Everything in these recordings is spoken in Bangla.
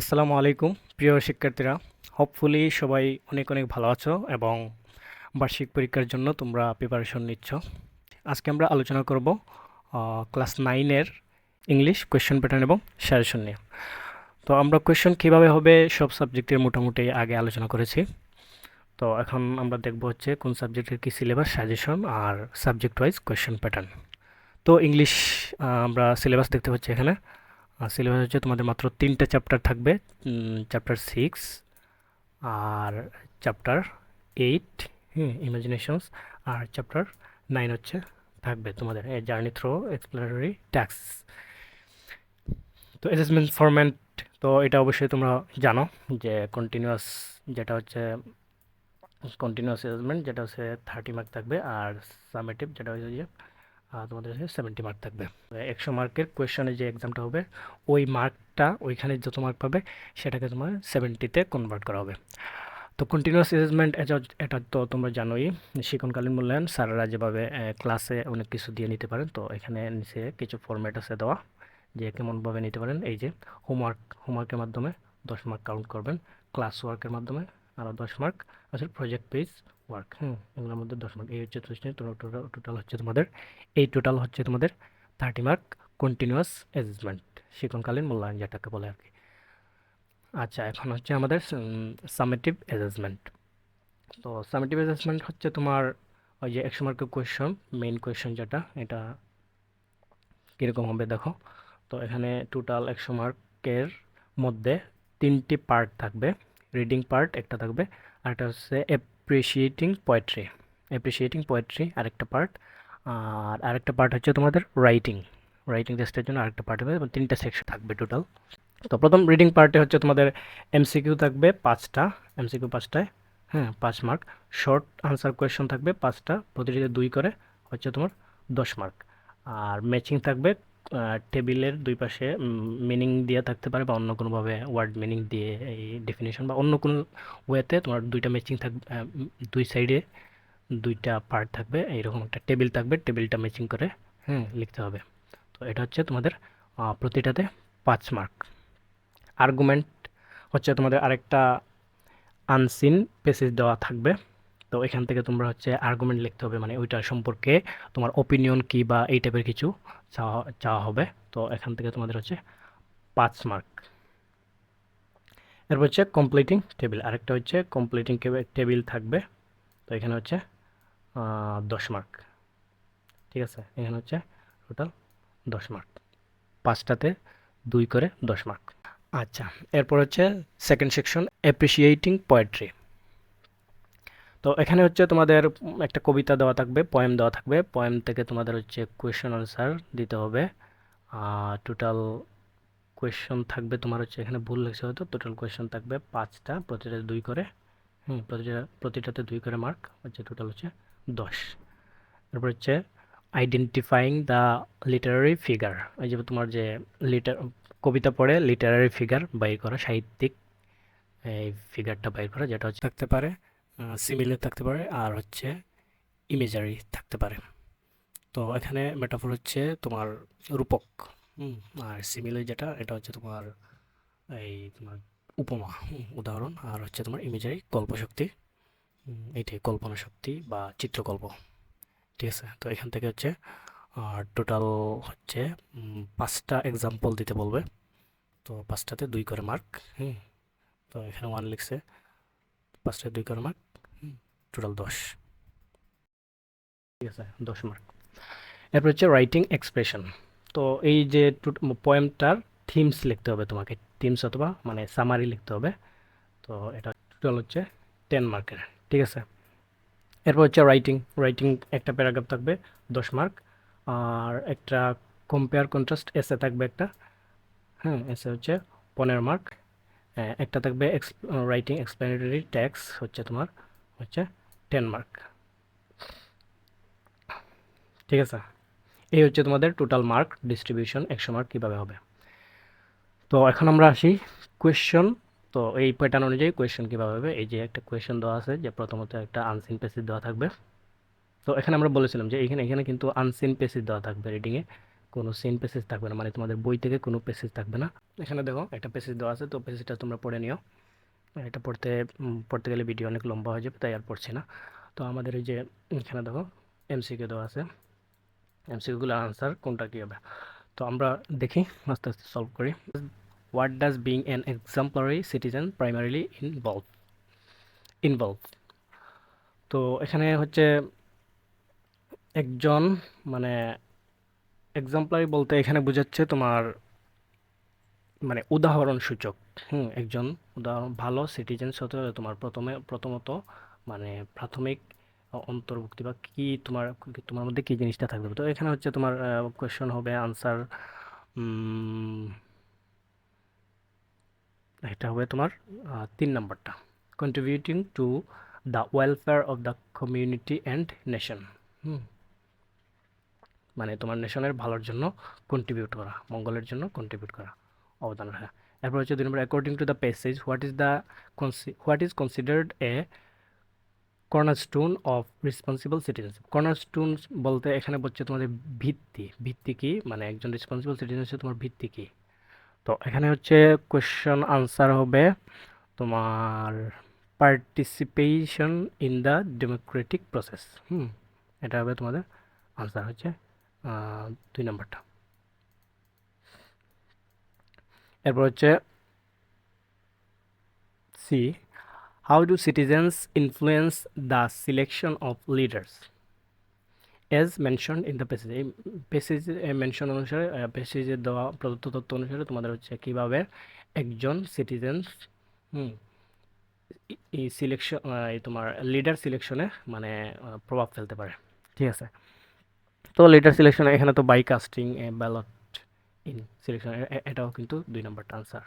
আসসালামু আলাইকুম, প্রিয় শিক্ষার্থীরা। হোপফুলি সবাই অনেক অনেক ভালো আছো এবং বার্ষিক পরীক্ষার জন্য তোমরা প্রিপারেশন নিচ্ছ। আজকে আমরা আলোচনা করব ক্লাস নাইনের ইংলিশ কোয়েশ্চেন প্যাটার্ন এবং সাজেশন নিয়ে। তো আমরা কোয়েশ্চেন কীভাবে হবে সব সাবজেক্টের মোটামুটি আগে আলোচনা করেছি। তো এখন আমরা দেখব হচ্ছে কোন সাবজেক্টের কী সিলেবাস সাজেশন আর সাবজেক্ট ওয়াইজ কোয়েশ্চেন প্যাটার্ন তো ইংলিশ আমরা সিলেবাস দেখতে পাচ্ছি এখানে। সিলেবাস হচ্ছে তোমাদের মাত্র তিনটে চ্যাপ্টার থাকবে চ্যাপ্টার সিক্স আর চ্যাপ্টার এইট হ্যাঁ ইমাজিনেশনস আর চ্যাপ্টার নাইন হচ্ছে থাকবে তোমাদের জার্নি থ্রো এক্সপ্লোরারি ট্যাক্স তো অ্যাসেসমেন্ট ফরম্যাট তো এটা অবশ্যই তোমরা জানো যে কন্টিনিউয়াস যেটা হচ্ছে কন্টিনিউয়াস অ্যাসেসমেন্ট যেটা হচ্ছে থার্টি মার্ক থাকবে আর সামেটিভ যেটা হচ্ছে যে তোমাদের সেভেন্টি মার্ক থাকবে। একশো মার্কের কোয়েশনে যে এক্সামটা হবে, ওই মার্কটা ওইখানে যত মার্ক পাবে, সেটাকে তোমার সেভেন্টিতে কনভার্ট করা হবে। তো কন্টিনিউয়াস অ্যাসেসমেন্ট এটা তো তোমরা জানোই, শিক্ষণকালীন মূল্যায়ন, স্যাররা যেভাবে ক্লাসে অনেক কিছু দিয়ে নিতে পারেন, তো এখানে নিচে কিছু ফরম্যাট আছে দেওয়া, যে কেমনভাবে নিতে পারেন। এই যে হোমওয়ার্ক হোমওয়ার্কের মাধ্যমে দশ মার্ক কাউন্ট করবেন ক্লাস ওয়ার্কের মাধ্যমে আরও দশ মার্ক আসলে প্রজেক্ট পেজ ওয়ার্ক হ্যাঁ এগুলোর মধ্যে দশ মার্ক এই হচ্ছে টোটাল টোটাল হচ্ছে তোমাদের এই টোটাল হচ্ছে তোমাদের থার্টি মার্ক কন্টিনিউয়াস অ্যাসেসমেন্ট শিক্ষণকালীন মূল্যায়ন যেটাকে বলে আর কি। আচ্ছা এখন হচ্ছে আমাদের সামেটিভ অ্যাসেসমেন্ট তো সামেটিভ অ্যাসেসমেন্ট হচ্ছে তোমার ওই যে একশো মার্কের কোয়েশন মেইন কোয়েশন যেটা এটা কীরকম হবে দেখো। তো এখানে টোটাল একশো মার্কের মধ্যে তিনটি পার্ট থাকবে। রিডিং পার্ট একটা থাকবে, আর একটা হচ্ছে অ্যাপ্রিসিয়েটিং পোয়েট্রি অ্যাপ্রিসিয়েটিং পোয়েট্রি আরেকটা পার্ট আর আরেকটা পার্ট হচ্ছে তোমাদের রাইটিং রাইটিং টেস্টের জন্য আরেকটা পার্ট হবে তিনটা সেকশন থাকবে টোটাল তো প্রথম রিডিং পার্টে হচ্ছে তোমাদের এমসিকিউ থাকবে পাঁচটা এমসিকিউ পাঁচটায় হ্যাঁ পাঁচ মার্ক শর্ট আনসার কোয়েশন থাকবে পাঁচটা, প্রতিটিতে দুই করে হচ্ছে তোমার দশ মার্ক আর ম্যাচিং থাকবে টেবিলের দুই পাশে মিনিং দিয়ে থাকতে পারে বা অন্য কোনোভাবে ওয়ার্ড মিনিং দিয়ে এই ডেফিনেশন বা অন্য কোনো ওয়েতে তোমার দুইটা ম্যাচিং থাকবে দুই সাইডে দুইটা পার্ট থাকবে, এইরকম একটা টেবিল থাকবে টেবিলটা ম্যাচিং করে হ্যাঁ লিখতে হবে। তো এটা হচ্ছে তোমাদের প্রতিটাতে পাঁচ মার্ক আর্গুমেন্ট হচ্ছে তোমাদের আরেকটা আনসিন পেসেজ দেওয়া থাকবে। তো এখান থেকে তোমরা হচ্ছে আর্গুমেন্ট লিখতে হবে মানে ওইটার সম্পর্কে তোমার ওপিনিয়ন কি বা এই টাইপের কিছু চাওয়া চাওয়া হবে। তো এখান থেকে তোমাদের হচ্ছে পাঁচ মার্ক এরপর হচ্ছে কমপ্লিটিং টেবিল আরেকটা হচ্ছে কমপ্লিটিং টেবিল থাকবে। তো এখানে হচ্ছে দশ মার্ক ঠিক আছে? এখানে হচ্ছে টোটাল দশ মার্ক পাঁচটাতে দুই করে দশ মার্ক আচ্ছা এরপর হচ্ছে সেকেন্ড সেকশন অ্যাপ্রিসিয়েটিং পোয়েট্রি তো এখানে হচ্ছে তোমাদের একটা কবিতা দেওয়া থাকবে পয়েম দেওয়া থাকবে। পয়েম থেকে তোমাদের হচ্ছে কোয়েশ্চেন আনসার দিতে হবে। টোটাল কোয়েশ্চন থাকবে তোমার হচ্ছে এখানে ভুল লেগেছে হয়তো টোটাল কোয়েশ্চন থাকবে পাঁচটা, প্রতিটা দুই করে। হুম, প্রতিটা, প্রতিটাতে দুই করে মার্ক হচ্ছে টোটাল হচ্ছে দশ। তারপর হচ্ছে আইডেন্টিফাইং দ্য লিটারারি ফিগার এই যে তোমার যে লিটার কবিতা পড়ে লিটারারি ফিগার বাইর করা, সাহিত্যিক, এই ফিগারটা বাইর করা, যেটা হচ্ছে থাকতে পারে। সিমিলার থাকতে পারে, আর হচ্ছে ইমেজারি থাকতে পারে। তো এখানে মেটাফোর হচ্ছে তোমার রূপক আর সিমিলার যেটা, এটা হচ্ছে তোমার এই তোমার উপমা উদাহরণ, আর হচ্ছে তোমার ইমেজারি কল্পশক্তি এইটাই কল্পনা শক্তি বা চিত্রকল্প। ঠিক আছে? তো এখান থেকে হচ্ছে টোটাল হচ্ছে পাঁচটা এক্সাম্পল দিতে বলবে। তো পাঁচটাতে দুই করে মার্ক হুম, তো এখানে ওয়ান লিখছে, পাঁচটায় দুই করে মার্ক টোটাল দশ। ঠিক আছে, দশ মার্ক এরপর হচ্ছে রাইটিং এক্সপ্রেশন তো এই যে পোয়েমটার থিমস লিখতে হবে তোমাকে। থিমস অথবা মানে সামারি লিখতে হবে। তো এটা টোটাল হচ্ছে টেন মার্কের ঠিক আছে? এরপর হচ্ছে রাইটিং রাইটিং একটা প্যারাগ্রাফ থাকবে, দশ মার্ক আর একটা কম্পেয়ার কন্ট্রাস্ট এসে থাকবে একটা। হ্যাঁ এসে হচ্ছে পনেরো মার্ক একটা থাকবে রাইটিং এক্সপ্লেনেটরি ট্যাক্স হচ্ছে তোমার হচ্ছে টেন মার্ক ঠিক আছে? এই হচ্ছে তোমাদের টোটাল মার্ক ডিস্ট্রিবিউশন একশো মার্ক কীভাবে হবে। তো এখন আমরা আসি কোয়েশ্চন তো এই প্যাটার্ন অনুযায়ী কোয়েশ্চন কীভাবে হবে? এই যে একটা কোয়েশ্চন দেওয়া আছে যে প্রথমত একটা আনসিন পেসিজ দেওয়া থাকবে। তো এখানে আমরা বলেছিলাম যে এখানে এখানে কিন্তু আনসিন পেসিজ দেওয়া থাকবে রিডিংয়ে কোনো সেম পেসেজ থাকবে না মানে তোমাদের বই থেকে কোনো পেসেজ থাকবে না। এখানে দেখো একটা পেসেজ দেওয়া আছে, তো পেসেজটা তোমরা পড়ে নিও। এটা পড়তে পড়তে গেলে ভিডিও অনেক লম্বা হয়ে যাবে, তাই আর পড়ছি না। তো আমাদের এই যে এখানে দেখো এমসিকিউ দেওয়া আছে। এমসিকিউগুলো আনসার কোনটা কী হবে? তো আমরা দেখি, আস্তে আস্তে সলভ করি। What does being an exemplary citizen primarily involve involve তো এখানে হচ্ছে একজন মানে এক্সাম্পলারি বলতে এখানে বোঝাচ্ছে তোমার মানে উদাহরণসূচক। হুম, একজন উদাহরণ, ভালো সিটিজেন্স হতে হলে তোমার প্রথমে, প্রথমত মানে প্রাথমিক অন্তর্ভুক্তি বা কি তোমার তোমার মধ্যে কী জিনিসটা থাকবে? তো এখানে হচ্ছে তোমার কোয়েশ্চন হবে আনসার এটা হবে তোমার তিন নম্বরটা। Contributing to the welfare of the community and nation hmm. মানে তোমার নেশনের ভালোর জন্য কন্ট্রিবিউট করা, মঙ্গলের জন্য কন্ট্রিবিউট করা, অবদান রাখা। এরপর হচ্ছে দুই নম্বর according to the passage what is the what is considered a cornerstone of responsible citizenship cornerstone বলতে এখানে বলছে তোমাদের ভিত্তি। ভিত্তি কি? মানে একজন রেসপন্সিবল সিটিজেনশিপ তোমার ভিত্তি কি? তো এখানে হচ্ছে কোয়েশ্চন আনসার হবে তোমার participation in the democratic process hmm, এটা হবে তোমাদের আনসার হচ্ছে দুই নম্বরটা। এরপর হচ্ছে C how do citizens influence the selection of leaders as mention in the passage এই পেসেজ মেনশন অনুসারে পেসেজে দেওয়া প্রদত্ত তথ্য অনুসারে তোমাদের হচ্ছে কীভাবে একজন সিটিজেন্স হুম এই সিলেকশন এই তোমার লিডার সিলেকশনে মানে প্রভাব ফেলতে পারে। ঠিক আছে? তো লিডার সিলেকশনে এখানে তো by casting ballot in selection এটাও কিন্তু দুই নম্বরটা আনসার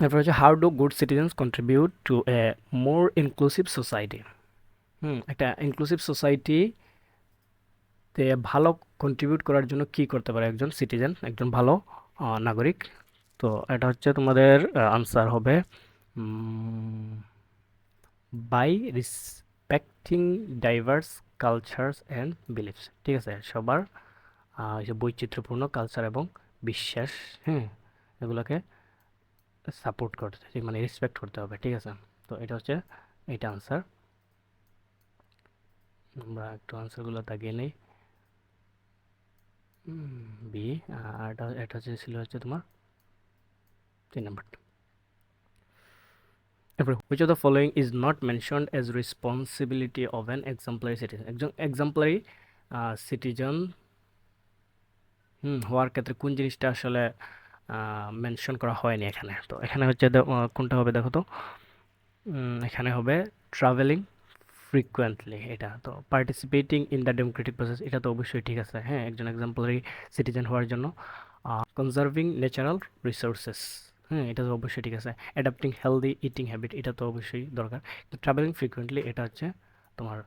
এরপর হচ্ছে how do good citizens contribute to a more inclusive society hmm, একটা ইনক্লুসিভ সোসাইটি তে ভালো কন্ট্রিবিউট করার জন্য কি করতে পারে একজন সিটিজেন একজন ভালো নাগরিক? তো এটা হচ্ছে তোমাদের আনসার হবে by respecting diverse cultures and beliefs ঠিক আছে, সবার বৈচিত্র্যপূর্ণ কালচার এবং বিশ্বাস হ্যাঁ এগুলোকে সাপোর্ট করতে মানে রেসপেক্ট করতে হবে ঠিক আছে? তো এটা হচ্ছে এটা আনসার আমরা একটু আনসারগুলো তাকিয়ে নেই। বি আর এটা হচ্ছে ছিল হচ্ছে তোমার তিন নাম্বারটা। এরপরে which of the following is not mentioned as responsibility of an exemplary citizen একজন এক্সাম্পলারি সিটিজেন হুম, হওয়ার ক্ষেত্রে কোন জিনিসটা আসলে মেনশন করা হয়নি এখানে? তো এখানে হচ্ছে কোনটা হবে দেখো তো? এখানে হবে ট্রাভেলিং ফ্রিকুয়েন্টলি এটা। তো participating in the democratic process এটা তো অবশ্যই ঠিক আছে। হ্যাঁ একজন এক্সাম্পলারি সিটিজেন হওয়ার জন্য। কনজার্ভিং ন্যাচারাল রিসোর্সেস হ্যাঁ এটা তো অবশ্যই ঠিক আছে। অ্যাডাপ্টিং হেলদি ইটিং হ্যাবিট এটা তো অবশ্যই দরকার। ট্রাভেলিং ফ্রিকুয়েন্টলি এটা হচ্ছে তোমার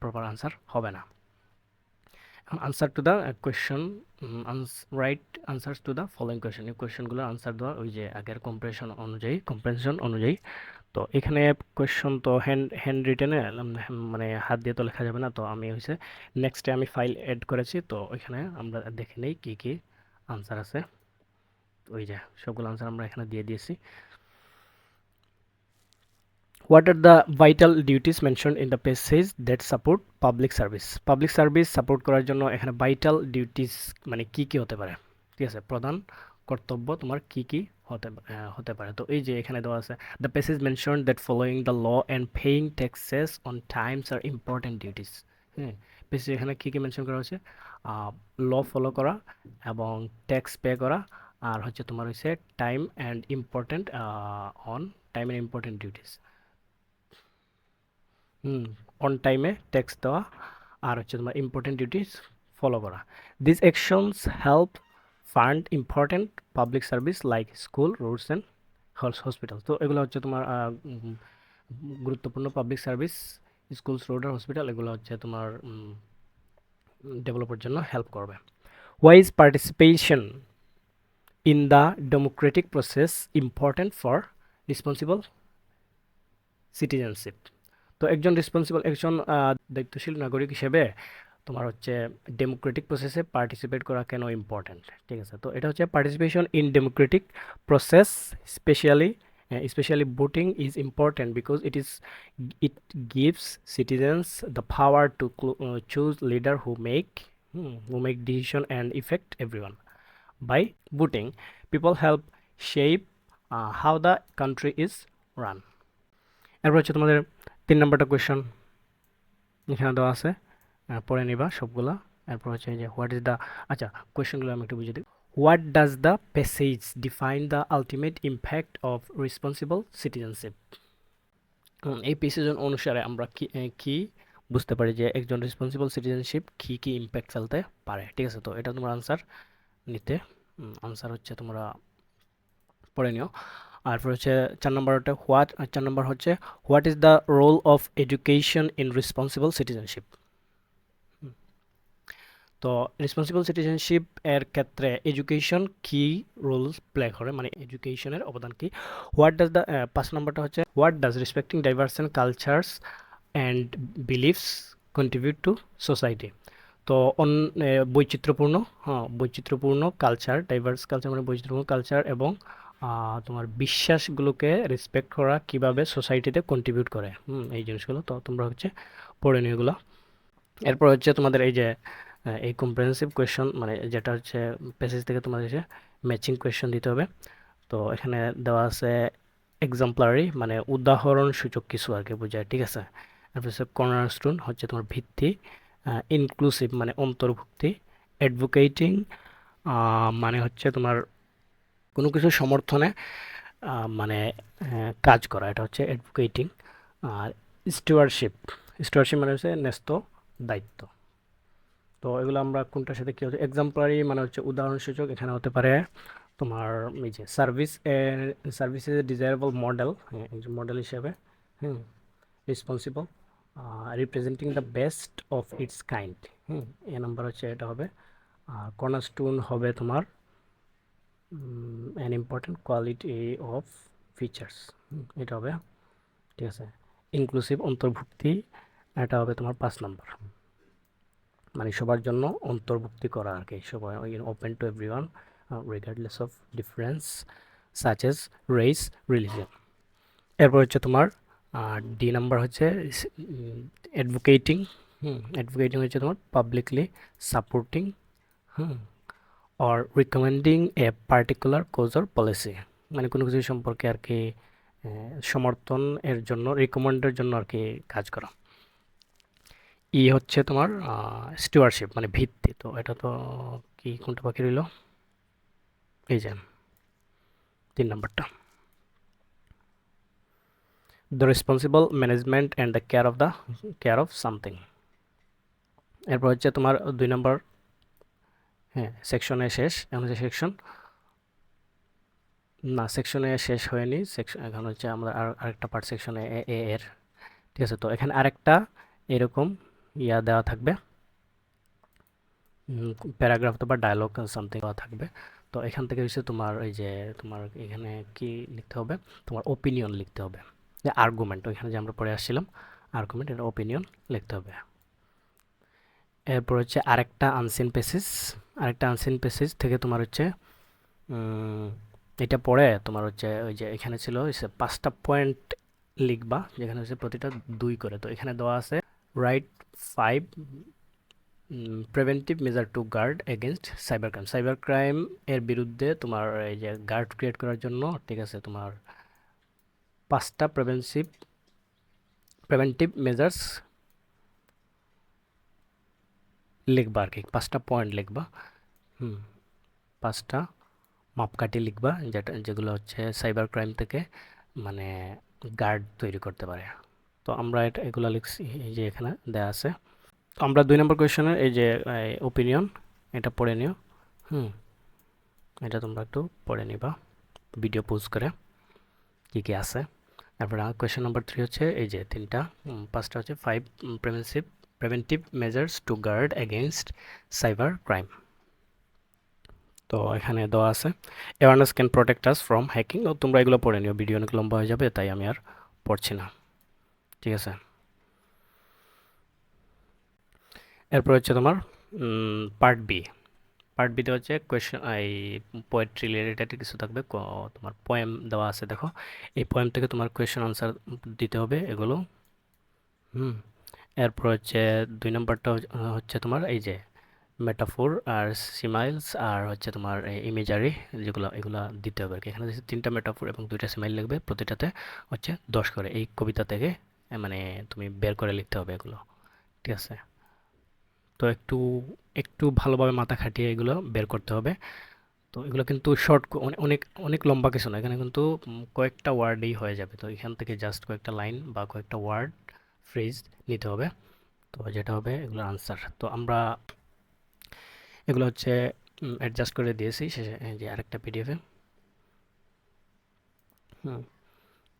প্রপার আনসার হবে না। Answer to the question write answers to the following question এই কোয়েশ্চনগুলোর আনসার দেওয়া ওই যে আগের কম্প্রেশন অনুযায়ী কম্প্রেনশন অনুযায়ী। তো এখানে কোয়েশ্চন তো হ্যান্ড হ্যান্ড রিটেনে মানে হাত দিয়ে তো লেখা যাবে না, তো আমি হয়েছে নেক্সটে আমি ফাইল অ্যাড করেছি, তো ওইখানে আমরা দেখে নেই কী কী আনসার আছে। ওই যে সবগুলো আনসার আমরা এখানে দিয়ে দিয়েছি। What are the vital duties mention in the passage that support public service public service support করার জন্য এখানে ভাইটাল ডিউটিস মানে কি কি হতে পারে? ঠিক আছে, প্রধান কর্তব্য তোমার কি কি হতে হতে পারে? তো এই যে এখানে দেওয়া আছে the passage mention that following the law and paying taxes on times are important duties হ্যাঁ পেসেজ এখানে কী কী মেনশন করা হচ্ছে ল ফলো করা এবং ট্যাক্স পে করা আর হচ্ছে তোমার হচ্ছে time and important on time and important duties on টাইমে ট্যাক্স দেওয়া আর হচ্ছে তোমার ইম্পর্টেন্ট ডিউটিস ফলো করা। This actions help fund important public service like school roads and hospital তো এগুলো হচ্ছে তোমার গুরুত্বপূর্ণ পাবলিক সার্ভিস স্কুলস রোড আর হসপিটাল এগুলো হচ্ছে তোমার ডেভেলপের জন্য হেল্প করবে। Wise participation in the democratic process important for responsible citizenship তো একজন রেসপন্সিবল একজন দায়িত্বশীল নাগরিক হিসেবে তোমার হচ্ছে ডেমোক্রেটিক প্রসেসে পার্টিসিপেট করা কেন ইম্পর্ট্যান্ট ঠিক আছে, তো এটা হচ্ছে participation in democratic process specially specially voting is important because it is it gives citizens the power to choose leader who make who make decision and effect everyone by voting people help shape how the country is run এরপর হচ্ছে তোমাদের তিন নম্বরটা কোয়েশন এখানে দেওয়া আছে। পড়ে নিবা সবগুলা। এরপর হচ্ছে যে হোয়াট ইজ দ্য আচ্ছা কোয়েশনগুলো আমি একটু বুঝে দিই। What does the passage define the ultimate impact of responsible citizenship এই প্যাসেজ অনুসারে আমরা কি কি বুঝতে পারি যে একজন রেসপন্সিবল সিটিজেনশিপ কি কি ইম্প্যাক্ট ফেলতে পারে? ঠিক আছে, তো এটা তোমার আনসার নিতে। আনসার হচ্ছে তোমরা পড়ে নিও। তারপর হচ্ছে চার নম্বরটা হোয়াট চার নম্বর হচ্ছে what is the role of education in responsible citizenship? তো রেসপন্সিবল সিটিজেনশিপ এর ক্ষেত্রে এডুকেশন কি রোল প্লে করে? মানে এডুকেশনের অবদান কি? হোয়াট ডাজ দ্য পাঁচ নম্বরটা হচ্ছে what does respecting diverse and cultures and believes contribute to society? তো অন বৈচিত্র্যপূর্ণ হ্যাঁ বৈচিত্র্যপূর্ণ কালচার, ডাইভার্স কালচার মানে বৈচিত্র্যপূর্ণ কালচার এবং তোমার বিশ্বাসগুলোকে রেসপেক্ট করা, কীভাবে সোসাইটিতে কন্ট্রিবিউট করে। হুম, এই জিনিসগুলো। তো তোমরা হচ্ছে পড়ে নিও এগুলো। এরপর হচ্ছে তোমাদের এই যে এই কম্প্রিহেন্সিভ কোয়েশন মানে যেটা হচ্ছে প্যাসেজ থেকে তোমাদের হচ্ছে ম্যাচিং কোয়েশন দিতে হবে। তো এখানে দেওয়া আছে এক্সাম্পলারি মানে উদাহরণ সূচক কিছু আর কি বোঝায়, ঠিক আছে? তারপর হচ্ছে কর্নারস্টোন হচ্ছে তোমার ভিত্তি ইনক্লুসিভ মানে অন্তর্ভুক্তি অ্যাডভোকেটিং মানে হচ্ছে তোমার কোনো কিছু সমর্থনে মানে কাজ করা। এটা হচ্ছে অ্যাডভোকেটিং আর স্টুয়ারশিপ স্টুয়ারশিপ মানে হচ্ছে ন্যস্ত দায়িত্ব। তো এগুলো আমরা কোনটার সাথে কী হচ্ছে? এক্সাম্পলারি মানে হচ্ছে উদাহরণসূচক, এখানে হতে পারে তোমার এই যে service service is a desirable model model হিসেবে, হুম responsible representing the best of its kind hmm, A number হচ্ছে এটা হবে। আর কর্নারস্টোন হবে তোমার an important quality of features এটা হবে, ঠিক আছে ইনক্লুসিভ অন্তর্ভুক্তি, এটা হবে তোমার পাঁচ নাম্বার। মানে সবার জন্য অন্তর্ভুক্তি করা আর কি, সবাই open to everyone regardless of difference such as race religion এরপর হচ্ছে তোমার ডি নাম্বার হচ্ছে অ্যাডভোকেটিং হুম অ্যাডভোকেটিং হচ্ছে তোমার publicly supporting hmm or recommending a particular cause or policy মানে কোনো কিছু সম্পর্কে আর কি সমর্থন এর জন্য রিকমেন্ডের জন্য আর কি কাজ করা। ই হচ্ছে তোমার স্টুয়ারশিপ মানে ভিত্তি। তো এটা তো কি, কোনটা বাকি রইল? এই যে, তিন নাম্বারটা। The responsible management and the care of the care of something এরপর হচ্ছে তোমার দুই নম্বর হ্যাঁ সেকশনে শেষ, এখন হচ্ছে সেকশন না সেকশনে শেষ হয়নি সেকশন এখন হচ্ছে আমরা আর, আরেকটা পার্ট সেকশনে এ এর। ঠিক আছে, তো এখানে আরেকটা এরকম ইয়া দেওয়া থাকবে। প্যারাগ্রাফ তো বা ডায়লগ সামথিং দেওয়া থাকবে। তো এখান থেকে হচ্ছে তোমার এই যে, তোমার এখানে কি লিখতে হবে? তোমার ওপিনিয়ন লিখতে হবে। যে আর্গুমেন্ট ওইখানে যে আমরা পড়ে আসছিলাম আর্গুমেন্ট এটা ওপিনিয়ন লিখতে হবে। এরপর হচ্ছে আরেকটা আনসিন পেসেজ আরেকটা আনসিন পেসেজ থেকে তোমার হচ্ছে এটা পড়ে তোমার হচ্ছে ওই যে এখানে ছিল পাঁচটা পয়েন্ট লিখবা, যেখানে হচ্ছে প্রতিটা দুই করে। তো এখানে দেওয়া আছে write five preventive measure to guard against cyber crime cyber crime এর বিরুদ্ধে তোমার এই যে গার্ড ক্রিয়েট করার জন্য, ঠিক আছে, তোমার পাঁচটা প্রিভেন্সিভ প্রিভেন্টিভ মেজার্স লিখবা আর কি, পাঁচটা পয়েন্ট লিখবা। হুম, পাঁচটা মাপকাঠি লিখবা, যেটা, যেগুলো হচ্ছে সাইবার ক্রাইম থেকে মানে গার্ড তৈরি করতে পারে। তো আমরা এটা, এগুলো লিখছি, এই যে এখানে দেয়া আছে। তো আমরা দুই নম্বর কোয়েশনের এই যে ওপিনিয়ন এটা পড়ে নিও। হুম, এটা তোমরা একটু পড়ে নিবা ভিডিও পোজ করে, কী কী আছে। তারপরে কোয়েশন নাম্বার থ্রি হচ্ছে, এই যে তিনটা পাঁচটা হচ্ছে five preventive preventive measures to guard against cyber crime তো এখানে দেওয়া আছে awareness can protect us from hacking ও তোমরা এগুলো পড়ে নিও ভিডিও অনেক লম্বা হয়ে যাবে, তাই আমি আর পড়ছি না। ঠিক আছে? এরপর হচ্ছে তোমার পার্ট বি পার্ট বিতে হচ্ছে কোয়েশ্চেন এই পোয়েট্রি রিলেটেড কিছু থাকবে। তোমার পোয়েম দেওয়া আছে, দেখো। এই পোয়েম থেকে তোমার কোয়েশ্চেন আনসার দিতে হবে, এগুলো। হুম। এরপর হচ্ছে দুই নম্বরটা হচ্ছে তোমার এই যে মেটাফোর আর সিমাইলস আর হচ্ছে তোমার ইমেজারি যেগুলো, এগুলো দিতে হবে আর কি। এখানে তিনটা মেটাফোর এবং দুইটা সিমাইল লিখবে প্রতিটাতে হচ্ছে দশ করে। এই কবিতা থেকে মানে তুমি বের করে লিখতে হবে এগুলো। ঠিক আছে? তো একটু একটু ভালোভাবে মাথা খাটিয়ে এগুলো বের করতে হবে। তো এগুলো কিন্তু শর্ট অনেক অনেক লম্বা কিছু না। এখানে কিন্তু কয়েকটা ওয়ার্ডেই হয়ে যাবে। তো এখান থেকে জাস্ট কয়েকটা লাইন বা কয়েকটা ওয়ার্ড ফ্রেজ নিতে হবে। তো যেটা হবে এগুলোর আনসার তো আমরা এগুলো হচ্ছে অ্যাডজাস্ট করে দিয়েছি শেষে যে আরেকটা পিডিএফে হুম।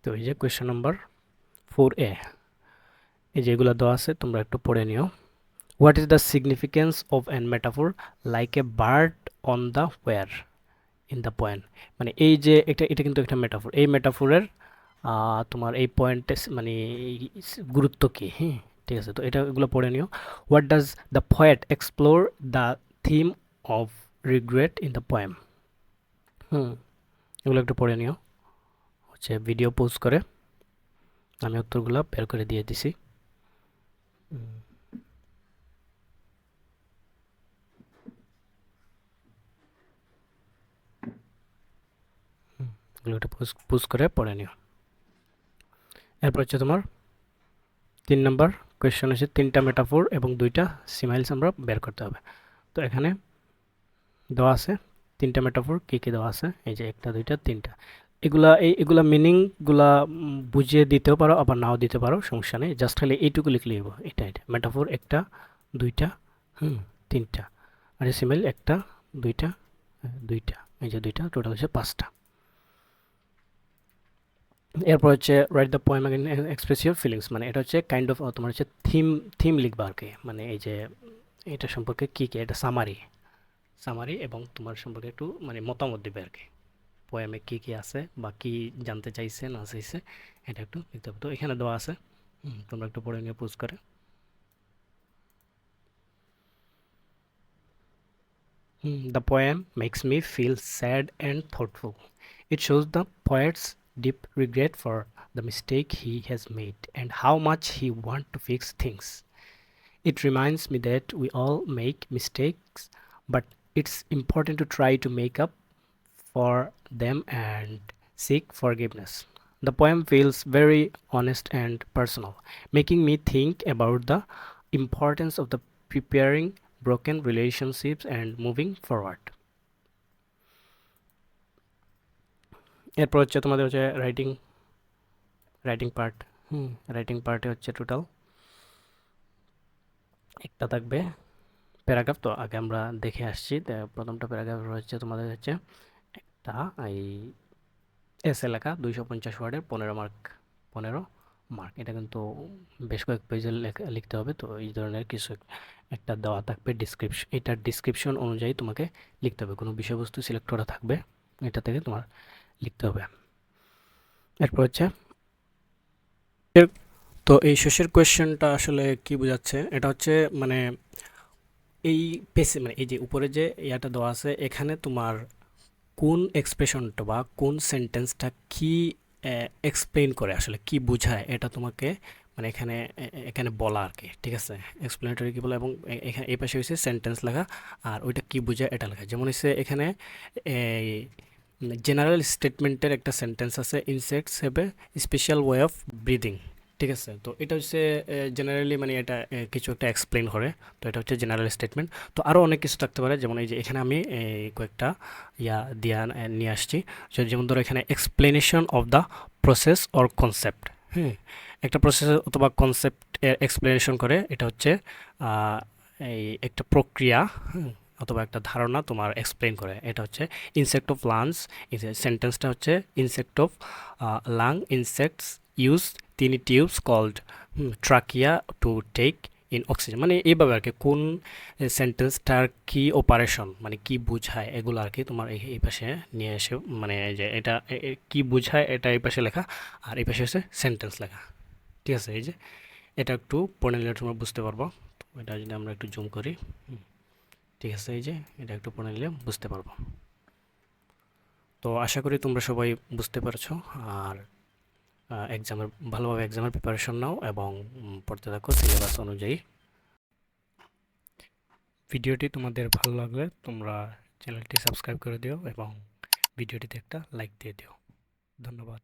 তো এই যে কোয়েশ্চেন নাম্বার ফোর এ এই যে এগুলো দেওয়া আছে, তোমরা একটু পড়ে নিও। What is the significance of an metaphor like a bird on the wire in the point মানে এই যে, এটা এটা কিন্তু একটা মেটাফোর এই মেটাফোরের তোমার এই পয়েন্টে মানে গুরুত্ব কী? হ্যাঁ ঠিক আছে, তো এটা এগুলো পড়ে নিও। What does the poet explore the theme of regret in the poem hmm, এগুলো একটু পড়ে নিও। হচ্ছে ভিডিও পোস্ট করে। আমি উত্তরগুলো বের করে দিয়ে দিছি। এগুলো একটু পোস্ট পোস্ট করে পড়ে নিও। এরপর হচ্ছে তোমার তিন নম্বর কোয়েশ্চেন হচ্ছে তিনটা মেটাফোর এবং দুইটা সিমাইলস আমরা বের করতে হবে। তো এখানে দেওয়া আছে তিনটা মেটাফোর কী কী দেওয়া আছে? এই যে একটা, দুইটা, তিনটা। এগুলা, এই, এগুলা মিনিংগুলা বুঝিয়ে দিতেও পারো, আবার নাও দিতে পারো, সমস্যা নেই। জাস্ট খালি এইটুকু লিখলে হইব। এটা এটা। মেটাফোর একটা, দুইটা, হুম, তিনটা। আর সিমাইল একটা, দুইটা দুইটা। এই যে দুইটা টোটাল হচ্ছে পাঁচটা। এরপর হচ্ছে write the poem again express your feelings মানে এটা হচ্ছে কাইন্ড অফ তোমার হচ্ছে থিম থিম লিখবা আর কি। মানে এই যে এটা সম্পর্কে কী কী, এটা সামারি সামারি এবং তোমার সম্পর্কে একটু মানে মতামত দিবে আর কি। পোয়েমে কী কী আছে বা কী জানতে চাইছে, না চাইছে, এটা একটু লিখতে হবে। তো এখানে দেওয়া আছে তোমরা একটু পড়ে নিয়ে পোজ করে। the poem makes me feel sad and thoughtful. It shows the poet's deep regret for the mistake he has made and how much he wants to fix things. It reminds me that we all make mistakes, but it's important to try to make up for them and seek forgiveness. The poem feels very honest and personal, making me think about the importance of the preparing broken relationships and moving forward. এরপর হচ্ছে তোমাদের হচ্ছে writing writing part hmm writing পার্টে হচ্ছে টোটাল একটা থাকবে প্যারাগ্রাফ তো আগে আমরা দেখে আসছি। প্রথমটা প্যারাগ্রাফ হচ্ছে তোমাদের হচ্ছে একটা, এই এসে লেখা, দুইশো পঞ্চাশ ওয়ার্ডের পনেরো মার্ক পনেরো মার্ক এটা কিন্তু বেশ কয়েক পেজে লিখতে হবে, তো এই ধরনের কিছু একটা দেওয়া থাকবে ডিসক্রিপশন এটার ডিসক্রিপশন অনুযায়ী তোমাকে লিখতে হবে। কোনো বিষয়বস্তু সিলেক্ট করা থাকবে, এটা থেকে তোমার লিখতে হবে। এরপর হচ্ছে তো এই শেষের কোয়েশ্চেনটা আসলে কি বোঝাচ্ছে? এটা হচ্ছে মানে এই পেসে মানে এই যে উপরে যে ইয়াটা দেওয়া আছে, এখানে তোমার কোন এক্সপ্রেশনটা বা কোন সেন্টেন্সটা কি এক্সপ্লেইন করে আসলে, কি বোঝায় এটা তোমাকে মানে এখানে এখানে বলা আর কি, ঠিক আছে? এক্সপ্লেনেটরি কি বলা? এবং এখানে, এই পাশে হয়েছে সেন্টেন্স লেখা, আর ওইটা কি বোঝায় এটা লেখা। যেমন হচ্ছে এখানে জেনারেল স্টেটমেন্টের একটা সেন্টেন্স আছে insects have a special way of breathing ঠিক আছে? তো এটা হচ্ছে জেনারেলি মানে এটা কিছু একটা এক্সপ্লেন করে তো এটা হচ্ছে জেনারেল স্টেটমেন্ট তো আরও অনেক কিছু থাকতে পারে যেমন এই যে এখানে আমি কয়েকটা ইয়া দিয়া নিয়ে আসছি। যেমন ধরো এখানে explanation of the process or concept হ্যাঁ? একটা প্রসেস অথবা কনসেপ্ট এক্সপ্লেনেশন করে এটা হচ্ছে এই একটা প্রক্রিয়া হুম, অথবা একটা ধারণা তোমার এক্সপ্লেন করে। এটা হচ্ছে ইনসেক্ট অফ লাংস সেন্টেন্সটা হচ্ছে insect of lung insects use tiny tubes called trachea to take in oxygen মানে এইভাবে আর কি, কোন সেন্টেন্সটার কি অপারেশন মানে কি বোঝায়, এগুলো আর কি তোমার এই পাশে নিয়ে এসে মানে যে এটা কি বোঝায়, এটা এই পাশে লেখা, আর এই পাশে হচ্ছে সেন্টেন্স লেখা। ঠিক আছে, এই যে এটা একটু পড়ে নিলে তোমরা বুঝতে পারব। এটা যদি আমরা একটু জুম করি ঠিক আছে, এই যে এটা একটু পড়ে নিলে বুঝতে পারব। তো আশা করি তোমরা সবাই বুঝতে পারছ। আর এক্সামের ভালোভাবে এক্সামের প্রিপারেশন নাও এবং পড়তে থাকো সিলেবাস অনুযায়ী। ভিডিওটি তোমাদের ভালো লাগলে তোমরা চ্যানেলটি সাবস্ক্রাইব করে দিও এবং ভিডিওটিতে একটা লাইক দিয়ে দিও। ধন্যবাদ।